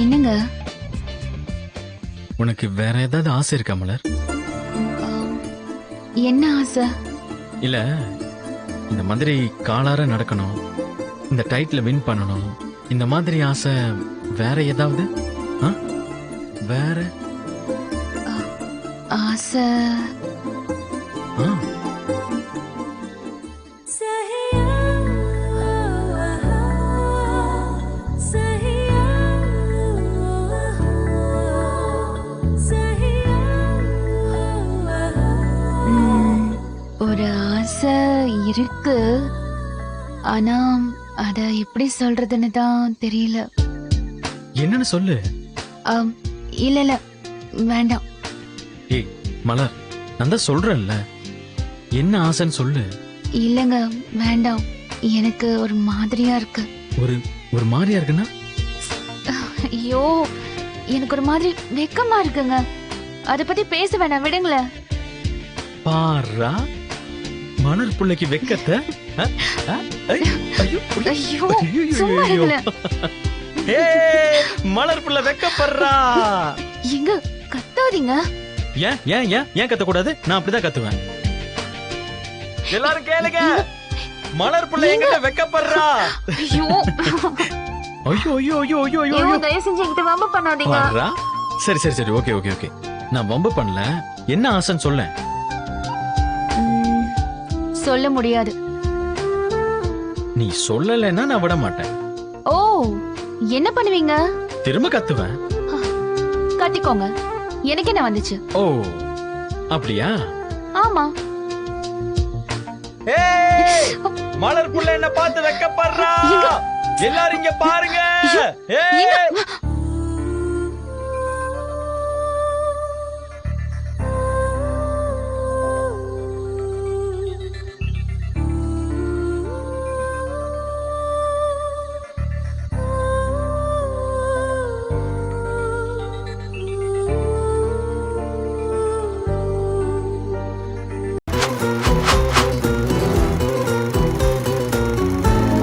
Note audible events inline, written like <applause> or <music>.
இல்லங்க உனக்கு வேற ஏதாவது ஆசை இருக்கா மலர்? என்ன ஆசை? இல்ல இந்த மாதிரி காலார நடக்கணும் இந்த டைட்டில் வின் பண்ணணும் இந்த மாதிரி ஆசை வேற ஏதாவது? வேற? ஆசை. ஆ. ஆசை இருக்கு. ஆனா அத எப்படி சொல்றதுன்னு தான் தெரியல. என்னன்னு சொல்லு. ஆம், இல்ல இல்ல. வேண்டாம். ஏய் மலர் நான் தான் சொல்றேன்ல. என்ன ஆசைன்னு சொல்லு. இல்லங்க வேண்டாம். எனக்கு ஒரு மாதிரியா இருக்கு. ஒரு ஒரு மாதிரியா இருக்குன்னா? ஐயோ எனக்கு ஒரு மாதிரி வெக்கமா இருக்குங்க. அத பத்தி பேச வேணாம் விடுங்களேன். பாரா. மணல் பிள்ளைக்கு வெக்கத்தை? மலர் புள்ள வெக்கப்படுறா. எங்க கத்தாதீங்க? ஏன் ஏன் ஏன் ஏன் கத்த நான் அப்படிதான் கத்துவேன். எல்லாரும் கேளுங்க. மலர் புள்ள எங்க? வெக்கப்படுறா. ஐயோ. ஐயோ ஐயோ ஐயோ ஐயோ ஐயோ தயவு செஞ்சு என்கிட்ட வம்பு பண்ணாதீங்க. சரி சரி சரி. Okay okay okay. நான் வம்பு பண்ணல. என்ன ஆசைன்னு சொல்லேன். சொல்ல முடியாது. நீ சொல்லலைன்னா நான் விட மாட்டேன். ஓ என்ன பண்ணுவீங்க? திரும்ப கத்துவேன். கத்திக்கோங்க. எனக்கு என்ன வந்துச்சு. ஓ அப்படியா? ஆமா. <laughs> மலர் புள்ள என்ன பார்த்து வெக்கப்படுறா? எல்லாரும் இங்க பாருங்க. ஏய்